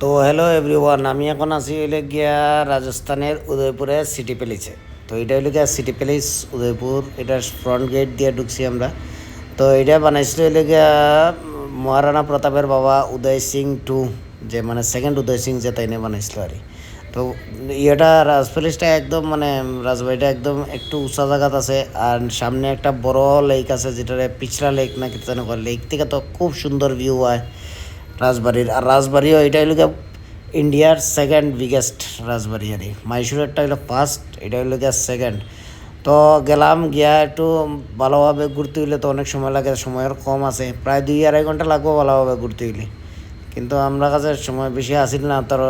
তো hello everyone আমি এখন আছি হইলে গিয়া রাজস্থানের উদয়পুরে সিটি প্যালেসে তো এটা হইলে গিয়া সিটি প্যালেস উদয়পুর, এটার ফ্রন্ট গেট দিয়ে ঢুকছি আমরা। তো এটা বানাইছিল হইলে গিয়া মহারানা প্রতাপের বাবা উদয় সিং টু, যে মানে সেকেন্ড উদয় সিং যে তাইনে বানাইছিল আর তো ইয়েটা রাজ প্যালেসটা একদম মানে রাজবাড়িটা একদম একটু উঁচা জায়গাত আছে, আর সামনে একটা বড় লেক আছে যেটারে পিছড়া লেক না যেন লেক থেকে তো খুব সুন্দর ভিউ হয়। রাজবাড়ির, আর রাজবাড়িও এটা গিয়া ইন্ডিয়ার সেকেন্ড বিগেস্ট রাজবাড়ি আর। মাইসুরেরটা হইল ফার্স্ট এটা হইল গিয়া সেকেন্ড তো গেলাম গিয়া একটু ভালোভাবে ঘুরতে হইলে তো অনেক সময় লাগে, সময়ের কম আছে। প্রায় দুই আড়াই ঘণ্টা লাগবো ভালোভাবে ঘুরতে হইলে। কিন্তু আমরা কাছে সময় বেশি আসিল না, তোর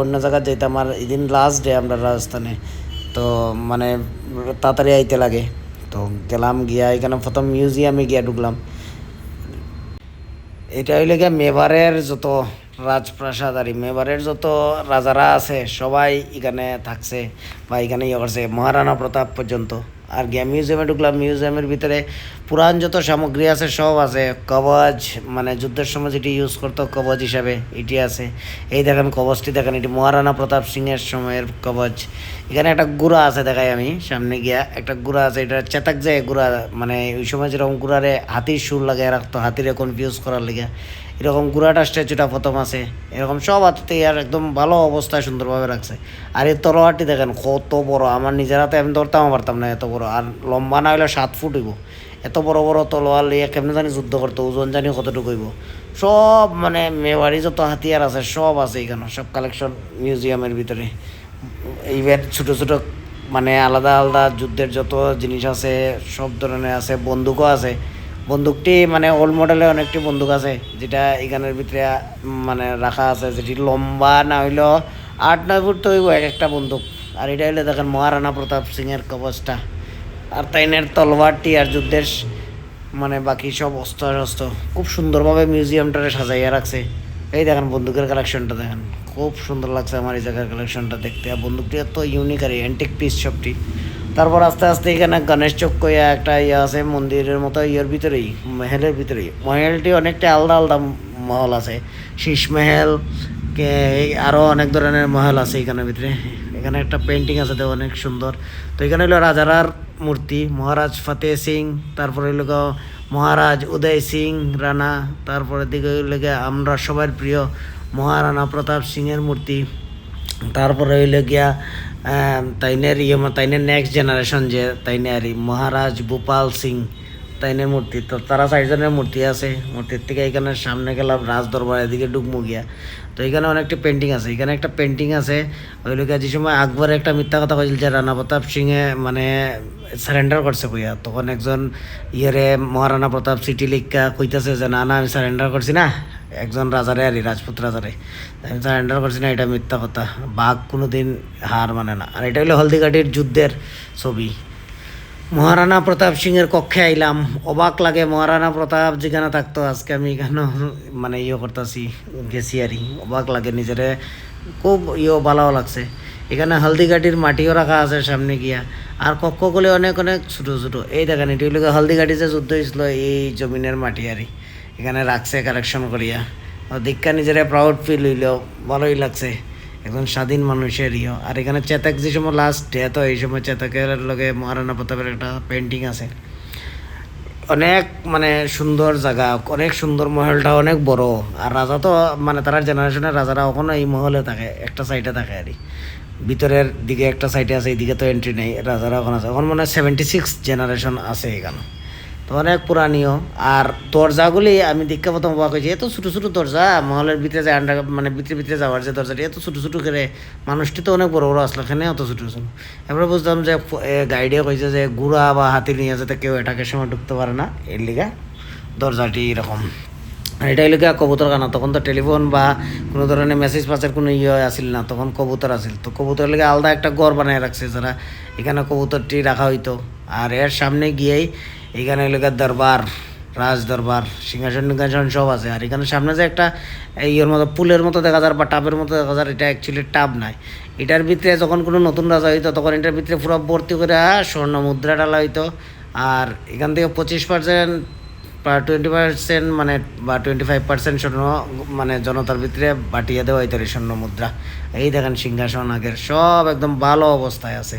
অন্য জায়গায় যেতাম আর এদিন লাস্ট ডে আমরা রাজস্থানে। তো মানে তাড়াতাড়ি আইতে লাগে। তো গেলাম গিয়া এখানে প্রথম মিউজিয়ামে গিয়া ঢুকলাম। এটা হইলে গিয়ে মেবারের যত রাজপ্রাসাদ আর মেবারের যত রাজারা আছে, সবাই এখানে থাকছে বা এখানে ইয়ে করছে। মহারানা প্রতাপ পর্যন্ত। আর গিয়া মিউজিয়ামে ঢুকলাম মিউজিয়ামের ভিতরে পুরান যত সামগ্রী আছে, সব আছে। কবচ মানে যুদ্ধের সময় যেটি ইউজ করতো কবচ হিসাবে এটি আছে। এই দেখেন কবচটি দেখেন এটি মহারানা প্রতাপ সিংয়ের সময়ের কবচ এখানে একটা গুড়া আছে দেখাই আমি, সামনে গিয়া। একটা গুড়া আছে, এটা চেতাক যায় গুড়া মানে ওই সময় যেরকম গুড়ারে হাতির সুর লাগিয়ে রাখতো, হাতিরে কনফিউজ করার লেগে। এরকম গুড়াটা স্ট্যাচুটা প্রথম আছে, এরকম সব হাতে আর একদম ভালো অবস্থায় সুন্দরভাবে রাখছে। আর এই তলোয়ারটি দেখেন কত বড়, আমার নিজের হাতে আমি ধরতাম পারতাম না এত বড়। আর লম্বা না হলে সাত ফুট হইব। এত বড় বড় তলোয়ার লিয়ে কেমনে জানি যুদ্ধ করতো, ওজন জানি কতটুকু হইব। সব মানে মেওয়ারি যত হাতিয়ার আছে, সব আছে এখানে সব কালেকশন মিউজিয়ামের ভিতরে। ইভেন ছোটো ছোটো মানে আলাদা আলাদা যুদ্ধের যত জিনিস আছে, সব ধরনের আছে, বন্দুকও আছে। বন্দুকটি মানে ওল্ড মডেলের অনেকটি বন্দুক আছে, যেটা এখানের ভিতরে মানে রাখা আছে, যেটি লম্বা না হইলেও আট নয় ফুট তো হইব এক একটা বন্দুক। আর এটা হইলে দেখেন মহারানা প্রতাপ সিংয়ের কবচটা। আর তাইনের তলোয়ারটি আর যুদ্ধের মানে বাকি সব অস্ত্র শস্ত্র খুব সুন্দরভাবে মিউজিয়ামটারে সাজাইয়া রাখছে। এই দেখেন বন্দুকের কালেকশনটা দেখেন। খুব সুন্দর লাগছে আমার এই জায়গার কালেকশনটা দেখতে। আর বন্দুকটি এত ইউনিক আর অ্যান্টিক পিস সবটি। তারপর আস্তে আস্তে এখানে গণেশ চক কইয়া একটা ইয়ে আছে, মন্দিরের মতো ইয়ের ভিতরেই, মহলের ভিতরেই। মহলটি অনেকটা আলাদা আলাদা মহল আছে। শীষ মহল, কে আরও অনেক ধরনের মহল আছে এখানের ভিতরে। এখানে একটা পেন্টিং আছে তো অনেক সুন্দর। তো এখানে হলো রাজারার মূর্তি, মহারাজ ফতেহ সিং, তারপরে হইল গিয়ে মহারাজ উদয় সিং রানা, তারপরে দিকে হইল আমরা সবার প্রিয় মহারানা প্রতাপ সিংয়ের মূর্তি, তারপরে হইলে গিয়া তাইনের ইয়ে তাইনের নেক্সট জেনারেশন যে, তাইনে আর মহারাজ গোপাল সিং। তাইনের মূর্তি। তো তারা চারজনের মূর্তি আছে। মূর্তির থেকে এখানে সামনে গেলাম রাজ দরবার এদিকে ডুবমু গিয়া। তো এখানে অনেকটা পেন্টিং আছে। এখানে একটা পেন্টিং আছে। ওই লোক যে সময় আকবরের একটা মিথ্যা কথা কইছিল যে রানা প্রতাপ সিংয়ে মানে সারেন্ডার করছে কইয়া তখন একজন ইয়েরে মহারানা প্রতাপ সিটি লিখা কইতাছে যে, না না, আমি সারেন্ডার করছি না। একজন রাজারে আর রাজপুত রাজারে আমি সারেন্ডার করছি না, এটা মিথ্যা কথা। বাঘ কোনোদিন হার মানে না। আর এটা হলো হলদিঘাটির যুদ্ধের ছবি। মহারানা প্রতাপ সিংয়ের কক্ষে আইলাম। অবাক লাগে মহারানা প্রতাপ যেখানে থাকতো। আজকে আমি এখানে মানে ইয়ে করতেছি, গেছি আর অবাক লাগে নিজেরে। খুব ইয়ে ভালো লাগছে। এখানে হলদিঘাটির মাটিও রাখা আছে সামনে গিয়া। আর কক্ষগুলি অনেক অনেক ছোটো ছোটো। এই দেখেন, এটি হলো হলদিঘাটি যে যুদ্ধ হয়েছিল, এই জমিনের মাটি আর এখানে রাখছে কালেকশন করিয়া। দীক্ষা নিজেরা প্রাউড ফিল হইল। ভালোই লাগছে। একজন স্বাধীন মানুষের ইয়ে। আর এখানে চেতাক যে সময় লাস্ট ডেথ হয় এই সময় চেতাকের লগে মহারানা প্রতাপের একটা পেন্টিং আছে। অনেক মানে সুন্দর জায়গা, অনেক সুন্দর মহলটা, অনেক বড়। আর রাজা তো মানে তারা জেনারেশনের রাজারা ওখানে এই মহলে থাকে, একটা সাইডে থাকে আর ভিতরের দিকে একটা সাইডে আছে, এইদিকে তো এন্ট্রি নেই, রাজারা ওখানে আছে। ওখানে মনে সেভেন্টি সিক্স জেনারেশন আছে এখানে। তো অনেক পুরানীয় আর দরজাগুলি আমি দেখতে প্রথম অবাক হয়েছি। এত ছোটো ছোটো দরজা, মহলের ভিতরে যায় আন্ডার মানে ভিতরে ভিতরে যাওয়ার যে দরজাটি, এত ছোটো ছোটো করে মানুষটি তো অনেক বড় বড় আসলো, এখানে অত ছোটো ছোটো। এবার বুঝলাম যে গাইডে কইছে যে গুড়া বা হাতি নিয়ে যাতে কেউ এটাকে সময় ঢুকতে পারে না। এর লিগা দরজাটি এরকম। আর এটা হইলে কবুতর খানা তখন তো টেলিফোন বা কোনো ধরনের মেসেজ পাসের কোনো ইয়ে আসিল না, তখন কবুতর আসিল তো কবুতর লেগে আলাদা একটা ঘর বানিয়ে রাখছে যারা এখানে কবুতরটি রাখা হইতো। আর এর সামনে গিয়েই এখানে গিয়া দরবার রাজ দরবার সিংহাসন টিংহাসন সব আছে। আর এখানে সামনে যে একটা ইয়ের মতো, পুলের মতো দেখা যায়, বা টাবের মতো দেখা যায়, এটা অ্যাকচুয়ালি টাব নাই। এটার ভিতরে যখন কোনো নতুন রাজা হইতো, তখন এটার ভিতরে পুরো ভর্তি করে স্বর্ণ মুদ্রা ডালা হইতো। আর এখান থেকে পঁচিশ পার্সেন্ট বা টোয়েন্টি পার্সেন্ট মানে বা টোয়েন্টি ফাইভ পার্সেন্ট স্বর্ণ মানে জনতার ভিতরে বাটিয়ে দেওয়া হইতো স্বর্ণ মুদ্রা এই দেখেন সিংহাসন আগের, সব একদম ভালো অবস্থায় আছে।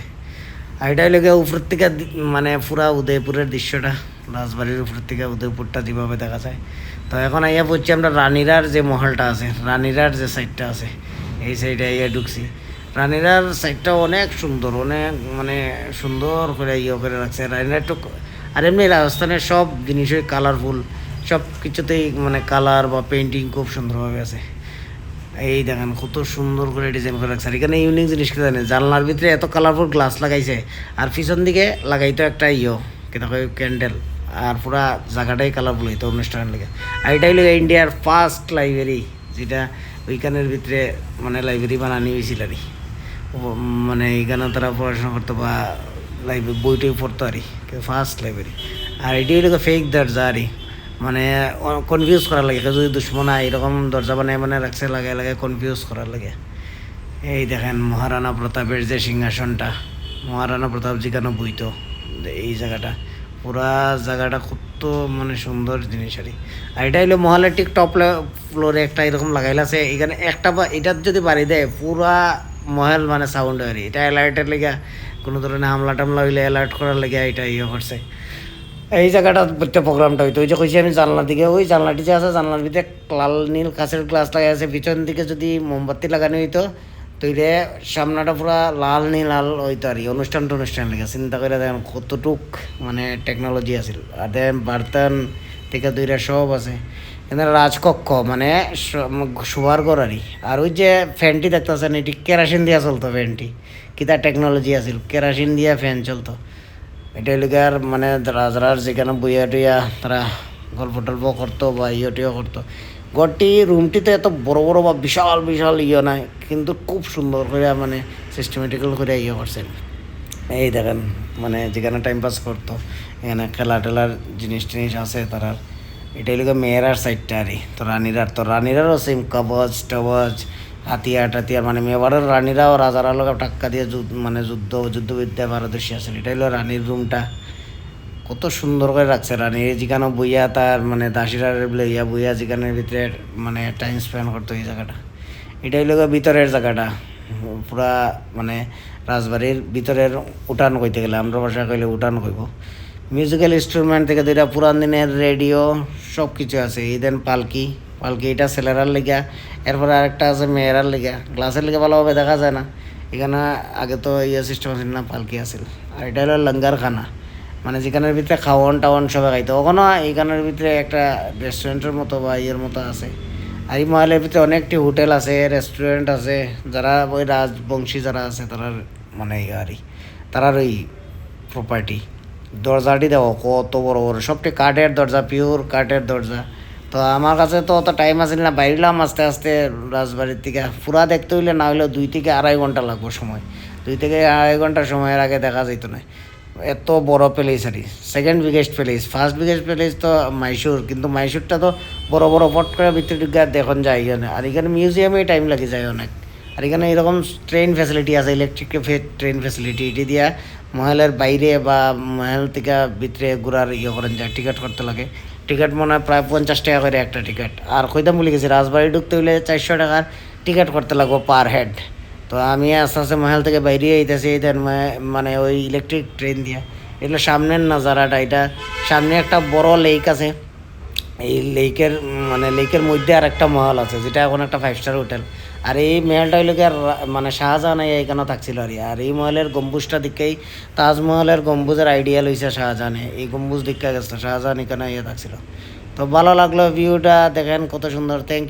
আর লেগে উপর থেকে মানে পুরা উদয়পুরের দৃশ্যটা, রাজবাড়ির উপর থেকে উদয়পুরটা যেভাবে দেখা যায়। তো এখন আইয়া পড়ছি আমরা রানীরার যে মহলটা আছে, রানীরার যে সাইডটা আছে, এই সাইডে আইয়া ঢুকছি। রানীরার সাইডটা অনেক সুন্দর, অনেক মানে সুন্দর করে ইয়ে করে রাখছে। রানীরা একটু আর এমনি রাজস্থানের সব জিনিসই কালারফুল সব কিছুতেই মানে কালার বা পেন্টিং খুব সুন্দরভাবে আছে। এই দেখেন, কত সুন্দর করে ডিজাইন করে রাখছে আর এখানে ইউনিক জিনিস কি জানলার ভিতরে এত কালারফুল গ্লাস লাগাইছে, আর পিছন দিকে লাগাইতো একটা ইয়ো কয় ক্যান্ডেল আর পুরা জায়গাটাই কালারফুল হইতো অনুষ্ঠানের লেগে। আর এটাই লেগে ইন্ডিয়ার ফার্স্ট লাইব্রেরি যেটা ওইখানের ভিতরে মানে লাইব্রেরি বানানি হয়েছিল আর মানে এইখানে তারা পড়াশোনা করতো বা লাইব্রেরি বইটই পড়তো আর ফার্স্ট লাইব্রেরি আর এটি হলো ফেক দরজা আর। মানে কনফিউজ করার লাগে, যদি দুশ্মনা এরকম দরজা বানায় মানে রাখছে লাগে লাগে কনফিউজ করার লাগে। এই দেখেন মহারানা প্রতাপের যে সিংহাসনটা মহারানা প্রতাপ যেখানে বইতো এই জায়গাটা পুরা জায়গাটা কত মানে সুন্দর জিনিস আর আর এটা হলো মহলের ঠিক টপ ফ্লোরে একটা এরকম লাগাইল আছে এখানে একটা বা এটার যদি বাড়ি দেয় পুরা মহল মানে সাউন্ড হয় এটা অ্যালার্টের লেগে, কোনো ধরনের হামলা টামলা হইলে অ্যালার্ট করার লেগে এটা ইয়ে করছে এই জায়গাটা প্রোগ্রামটা হইতো। ওই যে কইছি আমি জানলার দিকে, ওই জানলাটি যে আছে, জানলার ভিতরে লাল নীল কাছের গ্লাস লাগাই আছে। পিছন দিকে যদি মোমবাতি লাগানো হইতো তৈরে সামনাটা পুরা লাল নীল লাল হইতো আর অনুষ্ঠান টনুষ্ঠান লেগে, চিন্তা করে দেখেন কতটুক মানে টেকনোলজি আছিল। আর দেখেন বার্তান থেকে দুইটা সব আছে। এখানে রাজকক্ষ মানে শোয়ার ঘর আর আর ওই যে ফ্যানটি দেখতেছেন, এটি কেরাসিন দিয়া চলতো ফ্যানটি। কিতা টেকনোলজি আছিল? কেরাসিন দিয়া ফ্যান চলতো। এটা লিগার মানে রাজরার যেখানে বইয়া টইয়া তারা গল্প টল্প করতো বা ইয়ে টিয়ে করতো ঘরটি রুমটিতে এত বড় বড় বা বিশাল বিশাল ইয়ে নাই, কিন্তু খুব সুন্দর করে মানে সিস্টেমেটিক্যাল করে ইয়ে করছেন এই দেখেন মানে যেখানে টাইম পাস করতো এখানে খেলা টেলার জিনিস টিনিস আছে তারা এটাই লোক মেয়েরার সাইডটা আরই তো রানীরার তো রানীরারও সেম কবচ টবচ হাতিয়ার টাতিয়ার মানে মেবারের রানীরাও রাজারা লোক টাক্কা দিয়ে মানে যুদ্ধ, যুদ্ধবিদ্যা পারদর্শী আছে। এটাই হলো রানীর রুমটা। কত সুন্দর করে রাখছে রানী। যেখানে বইয়া তার মানে দাসিরা বলে ইয়া বইয়া যেখানে ভিতরে মানে টাইম স্পেন্ড করতো এই জায়গাটা। এটাই লোক ভিতরের জায়গাটা। পুরা মানে রাজবাড়ির ভিতরের উঠান কইতে গেলে আমরা ভাষা কইলে উঠান কইব। মিউজিক্যাল ইনস্ট্রুমেন্ট থেকে দুইটা পুরান দিনের রেডিও সব কিছু আছে। এই দেন পালকি পালকি এটা ছেলেরার লেগা এরপরে আরেকটা আছে মেয়েরার লেগা। গ্লাসের লেগে ভালোভাবে দেখা যায় না। এখানে আগে তো ইয়ে সিস্টেম আছিল না পালকি আছিল। আর এটা হলো লঙ্গার খানা মানে যেখানের ভিতরে খাওয়ান টাওয়ান সবাই খাইতো। ওখানে এইখানের ভিতরে একটা রেস্টুরেন্টের মতো বা ইয়ের মতো আছে। আর এই মহলের ভিতরে অনেকটি হোটেল আছে রেস্টুরেন্ট আছে। যারা ওই রাজবংশী যারা আছে তারা মানে ইয়ে আর কি, তারার ওই প্রপার্টি দরজাটি দেখো কত বড় বড়। সবটি কাঠের দরজা পিওর কাঠের দরজা। তো আমার কাছে তো অত টাইম আসেন না, বাইরলাম আস্তে আস্তে রাজবাড়ির থেকে পুরা দেখতে হইলে না হইলেও দুই থেকে আড়াই ঘণ্টা লাগবো সময়। দুই থেকে আড়াই ঘণ্টা সময়ের আগে দেখা যেত না। এত বড় প্লেস আর second biggest place first biggest place তো মাইসুর কিন্তু মাইসুরটা তো বড় বড় ফট করে ভিতরে ঢুকে দেখুন যায় এখানে আর এখানে মিউজিয়ামে টাইম লাগে যায় অনেক। আর এখানে এরকম ট্রেন ফ্যাসিলিটি আছে ইলেকট্রিক ট্রেন ফ্যাসিলিটি এটি দিয়া মহলের বাইরে বা মহল থেকে ভিতরে ঘুরার ইয়ে করেন যায় টিকিট করতে লাগে। টিকিট মনে হয় প্রায় পঞ্চাশ টাকা করে একটা টিকিট। আর কইতাম বলে গেছি, রাজবাড়ি ঢুকতে হলে চারশো টাকার টিকিট করতে লাগবো পার হেড তো আমি আস্তে আস্তে মহল থেকে বাইরে আইতেছি এই দেন মানে ওই ইলেকট্রিক ট্রেন দিয়ে। এগুলো সামনের নাজারাটা, এটা সামনে একটা বড় লেক আছে। এই লেকের মানে লেকের মধ্যে আর একটা মহল আছে, যেটা এখন একটা ফাইভ স্টার হোটেল আর এই মহলটা হইল আর মানে শাহজাহান এখানে থাকছিল আর আর এই মহলের গম্বুজটা দিকেই তাজমহলের গম্বুজের আইডিয়া লইছে শাহজাহানে। এই গম্বুজ দিকে গেছে, শাহজাহান এখানে ইয়ে থাকছিল। তো ভালো লাগল ভিউটা, দেখেন কত সুন্দর থ্যাংক